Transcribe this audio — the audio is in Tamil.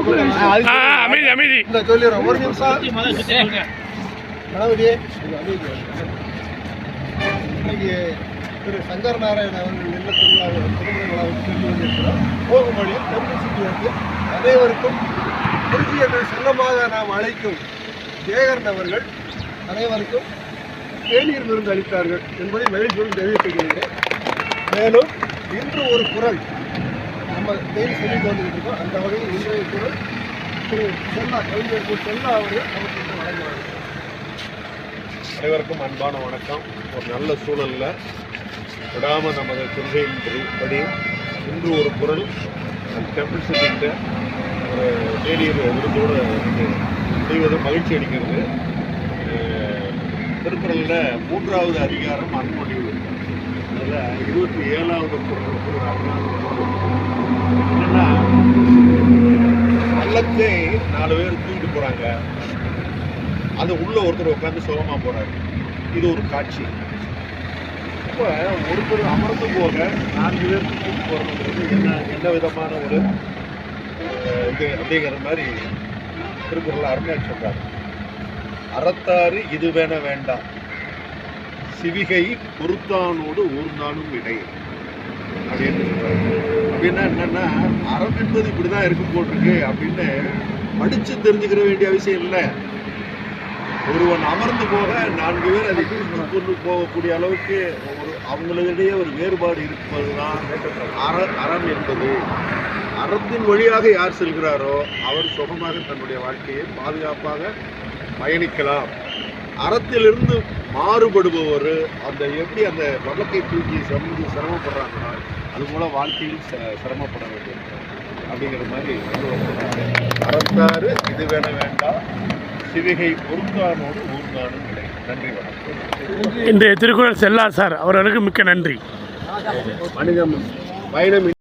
அமைதி அமைதி இந்த சொல்லிடுறோம் ஒரு நிமிஷம் கணபதி அமைதி இன்னைக்கு திரு சங்கர் நாராயண அவர்கள் இல்ல திருவிழாவை திருமண விழாவுக்கு சென்று கொண்டிருக்கிறோம் போகும் வழியில் வந்து அனைவருக்கும் திருச்சி என்று செல்லமாக நாம் அழைக்கும் சேகரன் அவர்கள் அனைவருக்கும் தேநீர் விருந்து அளித்தார்கள் என்பதை மகிழ்ச்சியோடு தெரிவித்துக் மேலும் இன்று ஒரு குரல். நம்ம தேடி சொல்லிக் கொண்டுகிட்டு இருக்கோம் அந்த வகையில் இன்றைய குரல் திரு செல்லா கவிஞர் கு. செல்லா அவர்கள் நமக்கு வழங்குவார். அனைவருக்கும் அன்பான வணக்கம். ஒரு நல்ல சூழலில் விடாமல் நமது கொள்கையின் படி இன்று ஒரு குரல் டெம்பிள் சிட்டிங்கிட்ட ஒரு தேநீர் விருந்தோடு செய்வது மகிழ்ச்சி அளிக்கிறது. திருக்குறளில் மூன்றாவது அதிகாரம் அன்பொழிவு இருபத்தி ஏழாவது என்னன்னா பள்ளத்தை நாலு பேர் தூக்கிட்டு போறாங்க. அது உள்ள ஒருத்தர் உட்காந்து சுகமா போறாரு. இது ஒரு காட்சி. இப்போ ஒருத்தர் அமர்ந்து போக நான்கு பேர் தூக்கிட்டு போறதுங்கிறது என்ன என்ன விதமான ஒரு இது அப்படிங்கிற மாதிரி திருக்குறள் அருமையாக சொல்றாரு. அறத்தாறு இது வேண வேண்டாம். சிவிகை பொறுத்தானோடு ஊர்ந்தானும் இடை. அப்படின்னு அப்படின்னா என்னன்னா அறம் என்பது இப்படிதான் இருக்கும் போட்டிருக்கு அப்படின்னு படிச்சு தெரிஞ்சுக்கிற வேண்டிய அவசியம் இல்லை. ஒருவன் அமர்ந்து போக நான்கு பேர் அதை தூக்கி கொண்டு போகக்கூடிய அளவுக்கு ஒரு அவங்களிடையே ஒரு வேறுபாடு இருப்பதுதான் அற அறம் என்பது. அறத்தின் வழியாக யார் செல்கிறாரோ அவர் சுகமாக தன்னுடைய வாழ்க்கையை பாதுகாப்பாக பயணிக்கலாம். அறத்திலிருந்து மாறுபடுபவர் அந்த எப்படி அந்த வழக்கை தூக்கி சமந்து சிரமப்படுறாங்களோ அது போல வாழ்க்கையில் சிரமப்பட வேண்டியிருக்கும் அப்படிங்கிற மாதிரி. அறத்தாறு இது வேண வேண்டாம். சிவிகை பொறுத்தானோடு ஊர்ந்தானும் இல்லை நன்றி வணக்கம். இன்றைய திருக்குறள் செல்லா சார் அவர்களுக்கு மிக்க நன்றி. மனிதம் பயணம்